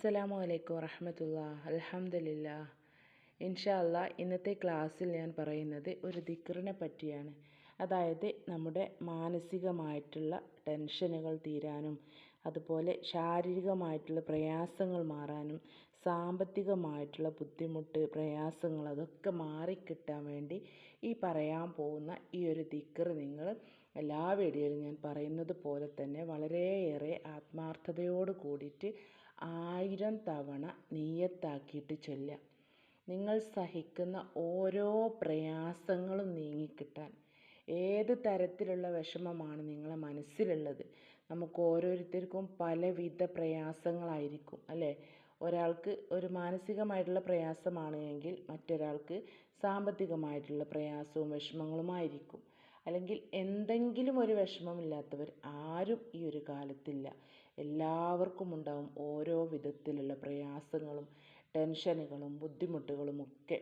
അസ്സലാമു അലൈക്കും വറഹമത്തുള്ള അലഹമില്ല ഇൻഷാല്ല ഇന്നത്തെ ക്ലാസ്സിൽ ഞാൻ പറയുന്നത് ഒരു ദിക്റിനെ പറ്റിയാണ്. അതായത് നമ്മുടെ മാനസികമായിട്ടുള്ള ടെൻഷനുകൾ തീരാനും അതുപോലെ ശാരീരികമായിട്ടുള്ള പ്രയാസങ്ങൾ മാറാനും സാമ്പത്തികമായിട്ടുള്ള ബുദ്ധിമുട്ട് പ്രയാസങ്ങൾ അതൊക്കെ മാറിക്കിട്ടാൻ വേണ്ടി ഈ പറയാൻ പോകുന്ന ഈ ഒരു ദിക്റ് നിങ്ങൾ എല്ലാ വീഡിയോയിലും ഞാൻ പറയുന്നത് പോലെ തന്നെ വളരെയേറെ ആത്മാർത്ഥതയോട് കൂടിയിട്ട് ആയിരം തവണ നീയത്താക്കിയിട്ട് ചൊല്ലുക. നിങ്ങൾ സഹിക്കുന്ന ഓരോ പ്രയാസങ്ങളും നീങ്ങിക്കിട്ടാൻ ഏത് തരത്തിലുള്ള വിഷമമാണ് നിങ്ങളെ മനസ്സിലുള്ളത്? നമുക്ക് ഓരോരുത്തർക്കും പലവിധ പ്രയാസങ്ങളായിരിക്കും അല്ലേ? ഒരാൾക്ക് ഒരു മാനസികമായിട്ടുള്ള പ്രയാസമാണ് എങ്കിൽ മറ്റൊരാൾക്ക് സാമ്പത്തികമായിട്ടുള്ള പ്രയാസവും വിഷമങ്ങളുമായിരിക്കും. അല്ലെങ്കിൽ എന്തെങ്കിലും ഒരു വിഷമമില്ലാത്തവർ ആരും ഈ ഒരു കാലത്തില്ല. എല്ലാവർക്കും ഉണ്ടാവും ഓരോ വിധത്തിലുള്ള പ്രയാസങ്ങളും ടെൻഷനുകളും ബുദ്ധിമുട്ടുകളും ഒക്കെ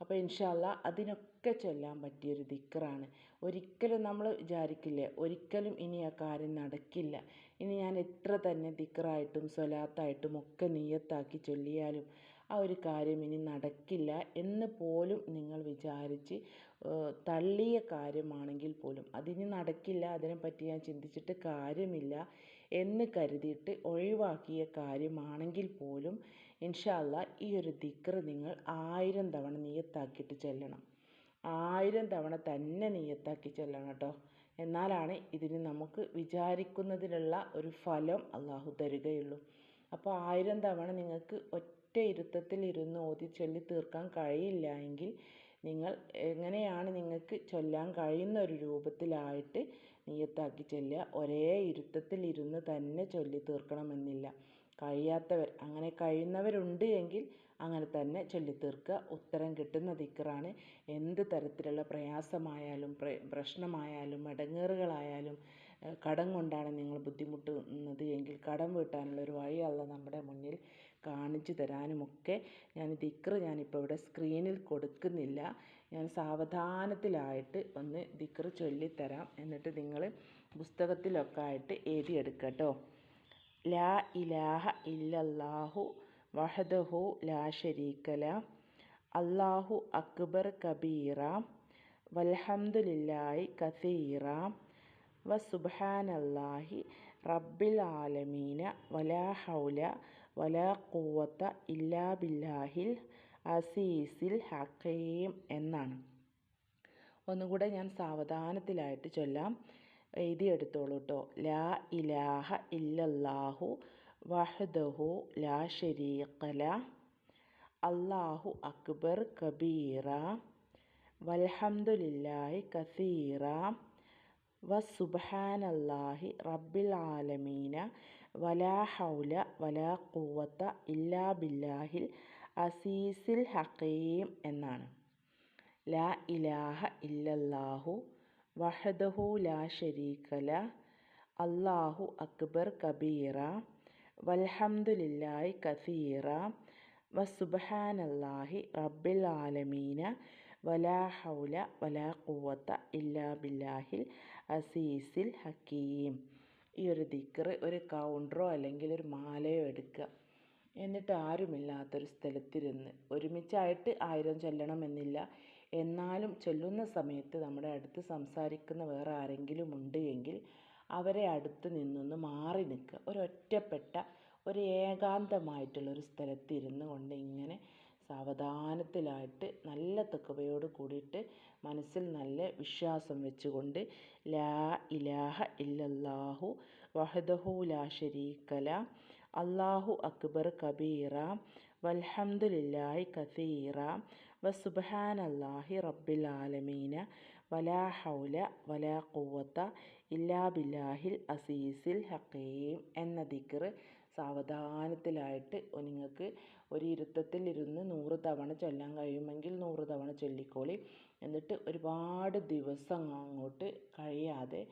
അപ്പോൾ ഇൻഷാല്ല അതിനൊക്കെ ചൊല്ലാൻ പറ്റിയൊരു ദിക്റാണ്. ഒരിക്കലും നമ്മൾ വിചാരിക്കില്ലേ ഒരിക്കലും ഇനി ആ കാര്യം നടക്കില്ല. ഇനി ഞാൻ എത്ര തന്നെ ദിക്കറായിട്ടും സ്വലാത്തായിട്ടും ഒക്കെ നീയത്താക്കി ചൊല്ലിയാലും ആ ഒരു കാര്യം ഇനി നടക്കില്ല എന്ന് പോലും നിങ്ങൾ വിചാരിച്ച് തള്ളിയ കാര്യമാണെങ്കിൽ പോലും അതിനി നടക്കില്ല അതിനെപ്പറ്റി ഞാൻ ചിന്തിച്ചിട്ട് കാര്യമില്ല എന്ന് കരുതിയിട്ട് ഒഴിവാക്കിയ കാര്യമാണെങ്കിൽ പോലും ഇൻഷാല്ല ഈ ഒരു ദിക്റ് നിങ്ങൾ ആയിരം തവണ നീയത്താക്കിയിട്ട് ചെല്ലണം. ആയിരം തവണ തന്നെ നീയത്താക്കി ചെല്ലണം കേട്ടോ. എന്നാലാണ് ഇതിന് നമുക്ക് വിചാരിക്കുന്നതിലുള്ള ഒരു ഫലം അള്ളാഹു തരികയുള്ളൂ. അപ്പോൾ ആയിരം തവണ നിങ്ങൾക്ക് ഒറ്റ ഇരുത്തത്തിൽ ഇരുന്ന് ഓതി ചൊല്ലി തീർക്കാൻ കഴിയില്ല എങ്കിൽ നിങ്ങൾ എങ്ങനെയാണ് നിങ്ങൾക്ക് ചൊല്ലാൻ കഴിയുന്ന ഒരു രൂപത്തിലായിട്ട് നീയത്താക്കി ചൊല്ലുക ഒരേ ഇരുത്തത്തിൽ ഇരുന്ന് തന്നെ ചൊല്ലി തീർക്കണമെന്നില്ല. കഴിയാത്തവർ അങ്ങനെ കഴിയുന്നവരുണ്ട് എങ്കിൽ അങ്ങനെ തന്നെ ചൊല്ലി തീർക്കുക. ഉത്തരം കിട്ടുന്ന ദിക്കറാണ്. എന്ത് തരത്തിലുള്ള പ്രയാസമായാലും പ്രശ്നമായാലും ഇടങ്ങേറുകളായാലും കടം കൊണ്ടാണ് നിങ്ങൾ ബുദ്ധിമുട്ടുന്നത് എങ്കിൽ കടം വീട്ടാനുള്ള ഒരു വഴി അല്ല നമ്മുടെ മുന്നിൽ. കാണിച്ചു തരാനുമൊക്കെ ഞാൻ ദിക്റ് ഞാനിപ്പോൾ ഇവിടെ സ്ക്രീനിൽ കൊടുക്കുന്നില്ല. ഞാൻ സാവധാനത്തിലായിട്ട് ഒന്ന് ദിക്റ് ചൊല്ലിത്തരാം. എന്നിട്ട് നിങ്ങൾ പുസ്തകത്തിലൊക്കെ ആയിട്ട് എഴുതിയെടുക്കട്ടോ ലാ ഇലാഹ ഇല്ലല്ലാഹു വഹദഹു ലാ ഷരീക്കല അല്ലാഹു അക്ബർ കബീറ. വൽഹംദുലില്ലാഹി കസീറ. വസുബ്ഹാനല്ലാഹി റബ്ബിൽ ആലമീന വലാ ഹൗല വലാ ഖുവത്ത ഇല്ലാ ബില്ലാഹിൽ അസീസിൽ ഹക്കീം എന്നാണ്. ഒന്നുകൂടെ ഞാൻ സാവധാനത്തിലായിട്ട് ചൊല്ലാം. എഴുതിയെടുത്തോളൂ കേട്ടോ ലാ ഇലാഹ ഇല്ലല്ലാഹു വഹദഹു ലാ ഷരീഖല അല്ലാഹു അക്ബർ കബീറ. വൽഹംദുലില്ലാഹി കസീറ. വസുബ്ഹാനല്ലാഹി റബ്ബിൽ ആലമീന. വലാ ഹൗല വലാ കൂവത്ത ഇല്ലാ ബില്ലാഹിൽ അസീസിൽ ഹക്കീം എന്നാണ്. ലാ ഇലാഹ ഇല്ലല്ലാഹു വഹദഹു ലാ ഷരീക്കല അള്ളാഹു അക്ബർ കബീറ വൽഹംദുലില്ലാഹി കസീറ വസുബ്ഹാനല്ലാഹി റബ്ബിൽ ആലമീന വലാ ഹൗല വലാ കൂവത്ത ഇല്ലാ ബില്ലാഹിൽ അസീസിൽ ഹക്കീം. ഈ ഒരു ദിക്റ് ഒരു കൗണ്ടറോ അല്ലെങ്കിൽ ഒരു മാലയോ എടുക്കുക എന്നിട്ട് ആരുമില്ലാത്തൊരു സ്ഥലത്തിരുന്ന് ഒരുമിച്ചായിട്ട് ആയിരം ചൊല്ലണമെന്നില്ല. എന്നാലും ചൊല്ലുന്ന സമയത്ത് നമ്മുടെ അടുത്ത് സംസാരിക്കുന്ന വേറെ ആരെങ്കിലും ഉണ്ട് എങ്കിൽ അവരെ അടുത്ത് നിന്നൊന്ന് മാറി നിൽക്കുക ഒരു ഒറ്റപ്പെട്ട ഒരു ഏകാന്തമായിട്ടുള്ളൊരു സ്ഥലത്ത് ഇരുന്ന് കൊണ്ട് ഇങ്ങനെ സാവധാനത്തിലായിട്ട് നല്ല തെക്കുവയോട് കൂടിയിട്ട് മനസ്സിൽ നല്ല വിശ്വാസം വെച്ചുകൊണ്ട് ലാ ഇലാഹ ഇല്ലല്ലാഹു വഹദഹു ലാ ഷരീക്കല അല്ലാഹു അക്ബർ കബീറ. വൽഹംദുലില്ലാഹി കസീറ. വസുബ്ഹാനല്ലാഹി റബ്ബിൽ ആലമീന. വലാ ഹൗല വലാ കൂവത്ത ഇല്ലാ ബില്ലാഹിൽ അസീസിൽ ഹക്കീം എന്ന ദിക്റ് സാവധാനത്തിലായിട്ട് നിങ്ങൾക്ക് ഒരു ഇരുത്തത്തിൽ ഇരുന്ന് നൂറ് തവണ ചൊല്ലാൻ കഴിയുമെങ്കിൽ നൂറ് തവണ ചൊല്ലിക്കോളി. എന്നിട്ട് ഒരുപാട് ദിവസം അങ്ങോട്ട് കഴിയാതെ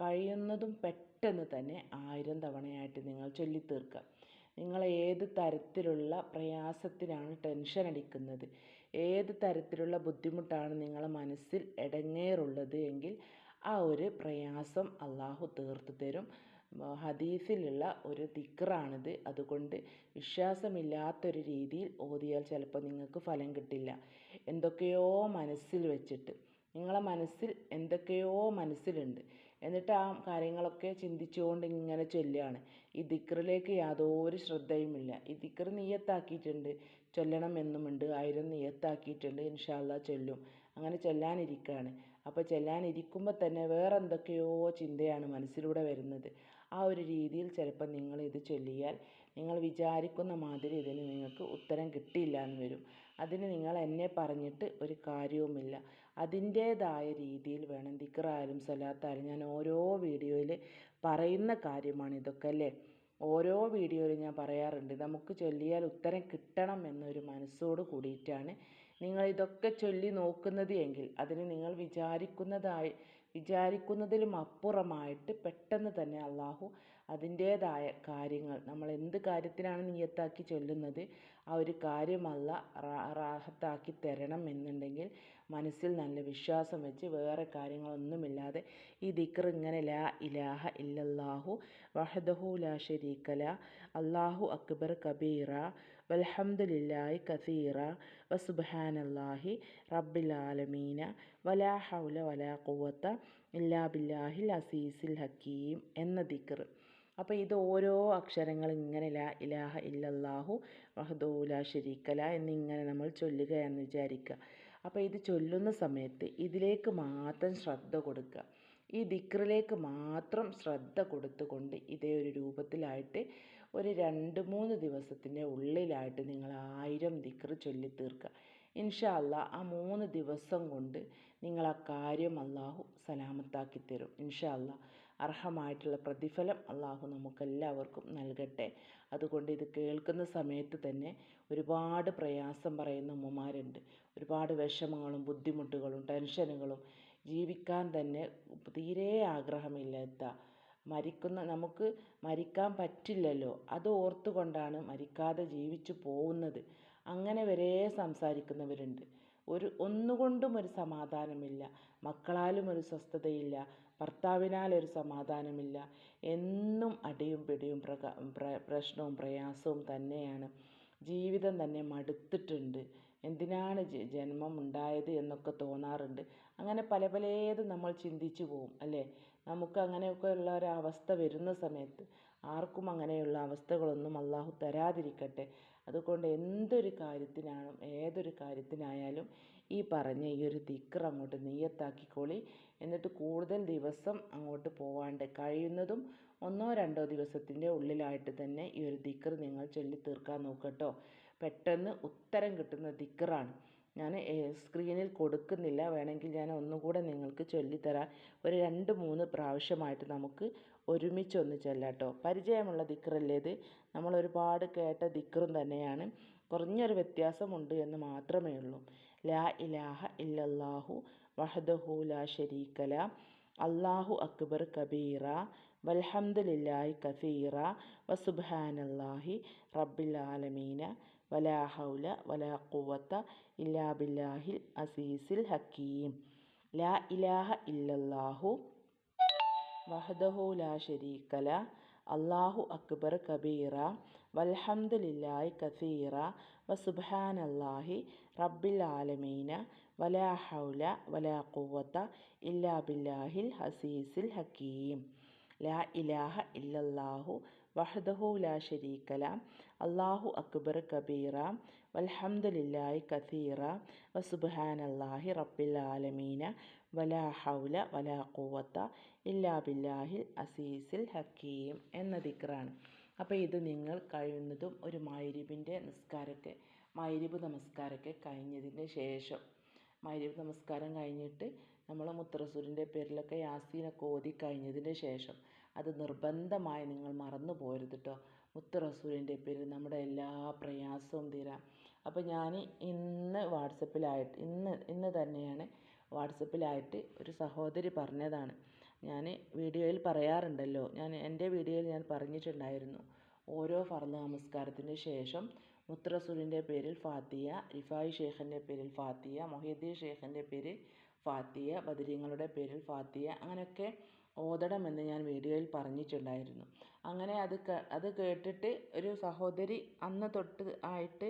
കഴിയുന്നതും പെട്ടെന്ന് തന്നെ ആയിരം തവണയായിട്ട് നിങ്ങൾ ചൊല്ലിത്തീർക്കുക. നിങ്ങൾ ഏത് തരത്തിലുള്ള പ്രയാസത്തിനാണ് ടെൻഷൻ അടിക്കുന്നത്? ഏത് തരത്തിലുള്ള ബുദ്ധിമുട്ടാണ് നിങ്ങളെ മനസ്സിൽ ഇടങ്ങേറുള്ളത് എങ്കിൽ ആ ഒരു പ്രയാസം അള്ളാഹു തീർത്തു തരും. ഹദീസിലുള്ള ഒരു ദിക്റാണിത്. അതുകൊണ്ട് വിശ്വാസമില്ലാത്തൊരു രീതിയിൽ ഓതിയാൽ ചിലപ്പോൾ നിങ്ങൾക്ക് ഫലം കിട്ടില്ല. എന്തൊക്കെയോ മനസ്സിൽ വെച്ചിട്ട് നിങ്ങളെ മനസ്സിൽ എന്തൊക്കെയോ മനസ്സിലുണ്ട്. എന്നിട്ട് ആ കാര്യങ്ങളൊക്കെ ചിന്തിച്ചുകൊണ്ട് ഇങ്ങനെ ചൊല്ലുകയാണ്. ഈ ദിക്റിലേക്ക് യാതൊരു ശ്രദ്ധയുമില്ല. ഈ ദിക്ർ നിയത്താക്കിയിട്ടുണ്ട്. ചൊല്ലണമെന്നുമുണ്ട്. ആയിരം നിയത്താക്കിയിട്ടുണ്ട്. ഇൻഷാ അല്ലാ ചൊല്ലും. അങ്ങനെ ചൊല്ലാനിരിക്കുകയാണ്. അപ്പോൾ ചെല്ലാനിരിക്കുമ്പോൾ തന്നെ വേറെ എന്തൊക്കെയോ ചിന്തയാണ് മനസ്സിലൂടെ വരുന്നത്. ആ ഒരു രീതിയിൽ ചിലപ്പോൾ നിങ്ങൾ ഇത് ചൊല്ലിയാൽ നിങ്ങൾ വിചാരിക്കുന്ന മാതിരി ഇതിന് നിങ്ങൾക്ക് ഉത്തരം കിട്ടിയില്ല എന്ന് വരും. അതിന് നിങ്ങൾ എന്നെ പറഞ്ഞിട്ട് ഒരു കാര്യവുമില്ല. അതിന്റേതായ രീതിയിൽ വേണം ദിക്റായാലും സ്വലാത്തായാലും ഞാൻ ഓരോ വീഡിയോയിൽ പറയുന്ന കാര്യമാണ് ഇതൊക്കെ അല്ലേ? ഓരോ വീഡിയോയിലും ഞാൻ പറയാറുണ്ട്. നമുക്ക് ചൊല്ലിയാൽ ഉത്തരം കിട്ടണം എന്നൊരു മനസ്സോട് കൂടിയിട്ടാണ് നിങ്ങൾ ഇതൊക്കെ ചൊല്ലി നോക്കുന്നത് എങ്കിൽ അതിന് നിങ്ങൾ വിചാരിക്കുന്നതായി വിചാരിക്കുന്നതിലും അപ്പുറമായിട്ട് പെട്ടെന്ന് തന്നെ അള്ളാഹു അതിന്റേതായ കാര്യങ്ങൾ നമ്മൾ എന്ത് കാര്യത്തിനാണ് നിയത്താക്കി ചൊല്ലുന്നത് ആ ഒരു കാര്യം അല്ല റാഹത്താക്കി തരണം എന്നുണ്ടെങ്കിൽ മനസ്സിൽ നല്ല വിശ്വാസം വെച്ച് വേറെ കാര്യങ്ങളൊന്നുമില്ലാതെ ഈ ദിക്ർ ഇങ്ങനെ ലാ ഇലാഹ ഇല്ലല്ലാഹു വഹദഹു ലാ ഷരീക അള്ളാഹു അക്ബർ കബീറ വൽഹംദുലില്ലാഹി കസീറ വസുബ്ഹാനല്ലാഹി റബ്ബിൽ ആലമീന വലാ ഹൗല വലാ കുവത്ത ഇല്ലാ ബില്ലാഹിൽ അസീസിൽ ഹക്കീം എന്ന ദിക്ർ. അപ്പോൾ ഇത് ഓരോ അക്ഷരങ്ങൾ ഇങ്ങനെ ലാ ഇലാഹ ഇല്ലല്ലാഹു വഹദൂല ലാ ഷരീക ല എന്നിങ്ങനെ നമ്മൾ ചൊല്ലുക ചൊല്ലുകയാണെന്ന് വിചാരിക്കുക. അപ്പോൾ ഇത് ചൊല്ലുന്ന സമയത്ത് ഇതിലേക്ക് മാത്രം ശ്രദ്ധ കൊടുക്കുക. ഈ ദിക്റിലേക്ക് മാത്രം ശ്രദ്ധ കൊടുത്തുകൊണ്ട് ഇതേ ഒരു രൂപത്തിലായിട്ട് ഒരു രണ്ട് മൂന്ന് ദിവസത്തിന്റെ ഉള്ളിലായിട്ട് നിങ്ങൾ ആയിരം ദിക്ർ ചൊല്ലി തീർക്കുക ഇൻഷാ അല്ലാ ആ മൂന്ന് ദിവസം കൊണ്ട് നിങ്ങൾ ആ കാര്യം അള്ളാഹു സലാമത്താക്കി തരും. ഇൻഷാ അല്ലാ അർഹമായിട്ടുള്ള പ്രതിഫലം അള്ളാഹു നമുക്കെല്ലാവർക്കും നൽകട്ടെ. അതുകൊണ്ട് ഇത് കേൾക്കുന്ന സമയത്ത് തന്നെ ഒരുപാട് പ്രയാസം പറയുന്ന ഉമ്മമാരുണ്ട്. ഒരുപാട് വിഷമങ്ങളും ബുദ്ധിമുട്ടുകളും ടെൻഷനുകളും ജീവിക്കാൻ തന്നെ തീരെ ആഗ്രഹമില്ലാത്ത മരിക്കുന്ന നമുക്ക് മരിക്കാൻ പറ്റില്ലല്ലോ. അത് ഓർത്തുകൊണ്ടാണ് മരിക്കാതെ ജീവിച്ചു പോകുന്നത്. അങ്ങനെ വരെ സംസാരിക്കുന്നവരുണ്ട്. ഒരു ഒന്നുകൊണ്ടും ഒരു സമാധാനമില്ല. മക്കളാലും ഒരു സ്വസ്ഥതയില്ല. ഭർത്താവിനാൽ ഒരു സമാധാനമില്ല. എന്നും അടിയും പിടിയും പ്രശ്നവും പ്രയാസവും തന്നെയാണ്. ജീവിതം തന്നെ മടുത്തിട്ടുണ്ട്. എന്തിനാണ് ജന്മം ഉണ്ടായത് എന്നൊക്കെ തോന്നാറുണ്ട്. അങ്ങനെ പല പലതും നമ്മൾ ചിന്തിച്ചു പോവും അല്ലേ? നമുക്ക് ഉള്ള ഒരവസ്ഥ വരുന്ന സമയത്ത് ആർക്കും അങ്ങനെയുള്ള അവസ്ഥകളൊന്നും അള്ളാഹു തരാതിരിക്കട്ടെ. അതുകൊണ്ട് എന്തൊരു കാര്യത്തിനാണ് ഏതൊരു കാര്യത്തിനായാലും ഈ പറഞ്ഞ ഈ ഒരു ദിക്ർ അങ്ങോട്ട് നീയത്താക്കിക്കോളി എന്നിട്ട് കൂടുതൽ ദിവസം അങ്ങോട്ട് പോവാണ്ട് കഴിയുന്നതും ഒന്നോ രണ്ടോ ദിവസത്തിന്റെ ഉള്ളിലായിട്ട് തന്നെ ഈ ഒരു ദിക്ർ നിങ്ങൾ ചൊല്ലി തീർക്കാൻ നോക്കട്ടോ പെട്ടെന്ന് ഉത്തരം കിട്ടുന്ന ദിക്റാണ്. ഞാൻ സ്ക്രീനിൽ കൊടുക്കുന്നില്ല. വേണമെങ്കിൽ ഞാൻ ഒന്നുകൂടെ നിങ്ങൾക്ക് ചൊല്ലിത്തരാം. ഒരു രണ്ട് മൂന്ന് പ്രാവശ്യമായിട്ട് നമുക്ക് ഒരുമിച്ചൊന്ന് ചൊല്ലാട്ടോ. പരിചയമുള്ള ദിക്റല്ലേ ഇത്? നമ്മൾ ഒരുപാട് കേട്ട ദിക്റും തന്നെയാണ്. കുറഞ്ഞൊരു വ്യത്യാസമുണ്ട് എന്ന് മാത്രമേ ഉള്ളൂ. ലാ ഇലാഹ ഇല്ലല്ലാഹു വഹദഹു ലാ ഷരീക്കല അല്ലാഹു അക്ബർ കബീറ. വൽഹംദുലില്ലാഹി കസീറ. വസുബ്ഹാനല്ലാഹി റബ്ബിൽ ആലമീന. വലാ ഹൗല വലാ ഖുവത്ത ഇല്ലാ ബില്ലാഹിൽ അസീസിൽ ഹക്കീം. ലാ ഇലാഹ ഇല്ലല്ലാഹു വഹദഹു ലാ ഷരീക്കല അള്ളാഹു അക്ബർ കബീറ. വൽഹംദുലില്ലാഹി കസീറ. വസുബ്ഹാനല്ലാഹി റബ്ബിൽ ആലമീന. വലാ ഹൗല വലാ ഖുവത്ത ഇല്ലാ ബില്ലാഹിൽ ഹസീസിൽ ഹക്കീം. ലാ ഇലാഹ ഇല്ലല്ലാഹു വഹദഹു ലാ ഷരീക്കല അല്ലാഹു അക്ബർ കബീറ. വൽഹംദുലില്ലാഹി കസീറ. വസുബ്ഹാനല്ലാഹി റബ്ബിൽ ആലമീന. വലാ ഹൗല വലാ കൂവത്ത ഇല്ലാ ബില്ലാഹിൽ അസീസിൽ ഹക്കീം എന്ന ദിക്റാണ്. അപ്പോൾ ഇത് നിങ്ങൾ കഴിയുന്നതും ഒരു മൈരിബിന്റെ നിസ്കാരമൊക്കെ മൈരിബ് നമസ്കാരമൊക്കെ കഴിഞ്ഞതിന് ശേഷം. മൈരിബ് നമസ്കാരം കഴിഞ്ഞിട്ട് നമ്മൾ മുത്തറസൂലിന്റെ പേരിലൊക്കെ യാസീനൊക്കെ ഓതി കഴിഞ്ഞതിന് ശേഷം. അത് നിർബന്ധമായി നിങ്ങൾ മറന്നു പോരുത് കേട്ടോ മുത്തറസൂലിന്റെ പേരിൽ നമ്മുടെ എല്ലാ പ്രയാസവും തീരാം. അപ്പോൾ ഞാൻ ഇന്ന് വാട്സപ്പിലായിട്ട് ഇന്ന് ഇന്ന് തന്നെയാണ് വാട്സപ്പിലായിട്ട് ഒരു സഹോദരി പറഞ്ഞതാണ്. ഞാൻ വീഡിയോയിൽ പറയാറുണ്ടല്ലോ ഞാൻ എന്റെ വീഡിയോയിൽ ഞാൻ പറഞ്ഞിട്ടുണ്ടായിരുന്നു. ഓരോ ഫർദ് നമസ്കാരത്തിന് ശേഷം മുത്തറസൂലിന്റെ പേരിൽ ഫാത്തിയ റിഫായി ഷേഖിന്റെ പേരിൽ ഫാത്തിയ മൊഹീദ്ദീൻ ഷേഖിന്റെ പേരിൽ ഫാത്തിയ ബദരീങ്ങളുടെ പേരിൽ ഫാത്തിയ അങ്ങനെയൊക്കെ ഓതണമെന്ന് ഞാൻ വീഡിയോയിൽ പറഞ്ഞിട്ടുണ്ടായിരുന്നു. അങ്ങനെ അത് അത് കേട്ടിട്ട് ഒരു സഹോദരി അന്ന് തൊട്ട് ആയിട്ട്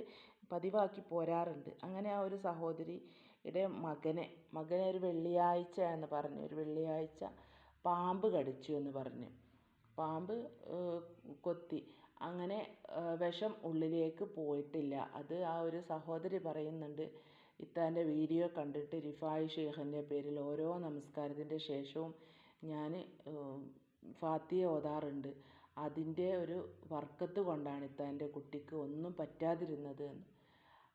പതിവാക്കി പോരാറുണ്ട്. അങ്ങനെ ആ ഒരു സഹോദരിയുടെ മകനെ മകനെ ഒരു വെള്ളിയാഴ്ച എന്ന് പറഞ്ഞു. ഒരു വെള്ളിയാഴ്ച പാമ്പ് കടിച്ചു എന്ന് പറഞ്ഞു. പാമ്പ് കൊത്തി. അങ്ങനെ വിഷം ഉള്ളിലേക്ക് പോയിട്ടില്ല. അത് ആ ഒരു സഹോദരി പറയുന്നുണ്ട്. ഇത്താന്റെ വീഡിയോ കണ്ടിട്ട് റിഫായ് ഷേഖിന്റെ പേരിൽ ഓരോ നമസ്കാരത്തിന്റെ ശേഷവും ഞാൻ ഫാത്തിയ ഓതാറുണ്ട്. അതിന്റെ ഒരു വർക്കത്ത് കൊണ്ടാണ് ഇത്താന്റെ കുട്ടിക്ക് ഒന്നും പറ്റാതിരുന്നത്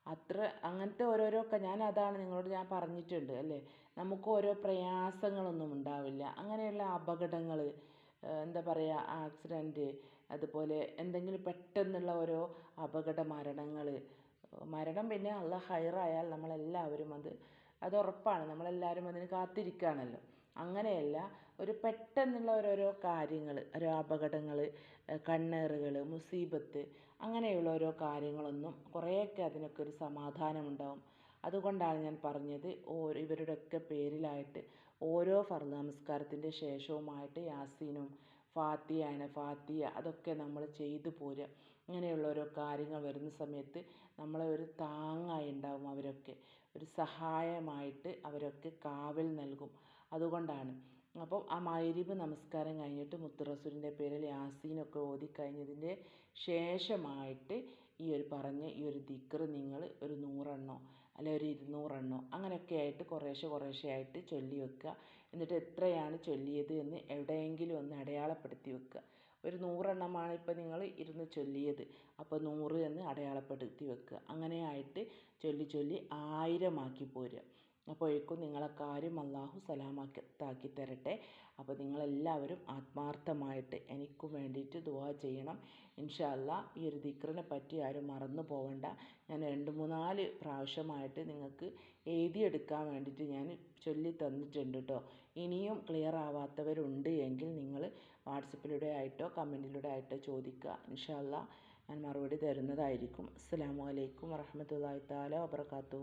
അത്ര അങ്ങനത്തെ ഓരോരോ ഞാൻ അതാണ് നിങ്ങളോട് ഞാൻ പറഞ്ഞിട്ടുണ്ട് അല്ലേ? നമുക്ക് ഓരോ പ്രയാസങ്ങളൊന്നും ഉണ്ടാവില്ല. അങ്ങനെയുള്ള അപകടങ്ങൾ എന്താ പറയുക ആക്സിഡന്റ് അതുപോലെ എന്തെങ്കിലും പെട്ടെന്നുള്ള ഓരോ അപകട മരണങ്ങൾ മരണം പിന്നെ അള്ള ഹൈറായാൽ നമ്മളെല്ലാവരും അത് അത് ഉറപ്പാണ്. നമ്മളെല്ലാവരും അതിന് കാത്തിരിക്കുകയാണല്ലോ. അങ്ങനെയല്ല ഒരു പെട്ടെന്നുള്ള ഓരോരോ കാര്യങ്ങൾ ഓരോ അപകടങ്ങൾ കണ്ണേറുകൾ മുസീബത്ത് അങ്ങനെയുള്ള ഓരോ കാര്യങ്ങളൊന്നും കുറേയൊക്കെ അതിനൊക്കെ ഒരു സമാധാനമുണ്ടാവും. അതുകൊണ്ടാണ് ഞാൻ പറഞ്ഞത് ഓരോ ഇവരുടെയൊക്കെ പേരിലായിട്ട് ഓരോ ഫർദ് നമസ്കാരത്തിന്റെ ശേഷവുമായിട്ട് യാസീനും ഫാത്തിയാണ് ഫാത്തിയ അതൊക്കെ നമ്മൾ ചെയ്തു പോരുക. ഇങ്ങനെയുള്ള ഓരോ കാര്യങ്ങൾ വരുന്ന സമയത്ത് നമ്മളെ ഒരു താങ്ങായി ഉണ്ടാവും അവരൊക്കെ. ഒരു സഹായമായിട്ട് അവരൊക്കെ കാവൽ നൽകും. അതുകൊണ്ടാണ് അപ്പോൾ ആ മഗ്‌രിബ് നമസ്കാരം കഴിഞ്ഞിട്ട് മുത്ത് റസൂലിന്റെ പേരിൽ യാസീനൊക്കെ ഓതി കഴിഞ്ഞതിന്റെ ശേഷമായിട്ട് ഈ ഒരു പറഞ്ഞ ഈ ഒരു ദിക്ർ നിങ്ങൾ ഒരു നൂറെണ്ണോ അല്ലെ ഒരു ഇരുന്നൂറെണ്ണോ അങ്ങനെയൊക്കെ ആയിട്ട് കുറേശ്ശെ കുറേശ്ശെ ആയിട്ട് ചൊല്ലി വെക്കുക. എന്നിട്ട് എത്രയാണ് ചൊല്ലിയത് എന്ന് എവിടെയെങ്കിലും ഒന്ന് അടയാളപ്പെടുത്തി വെക്കുക. ഒരു നൂറെണ്ണമാണ് ഇപ്പോൾ നിങ്ങൾ ഇരുന്ന് ചൊല്ലിയത്. അപ്പോൾ നൂറ് എന്ന് അടയാളപ്പെടുത്തി വെക്കുക. അങ്ങനെ ആയിട്ട് ചൊല്ലി ചൊല്ലി ആയിരമാക്കി പോരുക. അപ്പോഴേക്കും നിങ്ങളെ കാര്യം അള്ളാഹു സലാമത്താക്കി തരട്ടെ. അപ്പോൾ നിങ്ങളെല്ലാവരും ആത്മാർത്ഥമായിട്ട് എനിക്ക് വേണ്ടിയിട്ട് ദുആ ചെയ്യണം. ഇൻഷാ അല്ലാ ഈ ഒരു ദിക്റിനെ പറ്റി ആരും മറന്നു പോവണ്ട. ഞാൻ രണ്ട് മൂന്നാൽ പ്രാവശ്യമായിട്ട് നിങ്ങൾക്ക് എഴുതിയെടുക്കാൻ വേണ്ടിയിട്ട് ഞാൻ ചൊല്ലി തന്നിട്ടുണ്ട് കേട്ടോ ഇനിയും ക്ലിയർ ആവാത്തവരുണ്ട് എങ്കിൽ നിങ്ങൾ വാട്സപ്പിലൂടെ ആയിട്ടോ കമന്റിലൂടെ ആയിട്ടോ ചോദിക്കുക. ഇൻഷാ അല്ലാ ഞാൻ മറുപടി തരുന്നതായിരിക്കും. അസ്സാം വലൈക്കും വറഹമത്തല്ലാ താല വാബർക്കാത്തു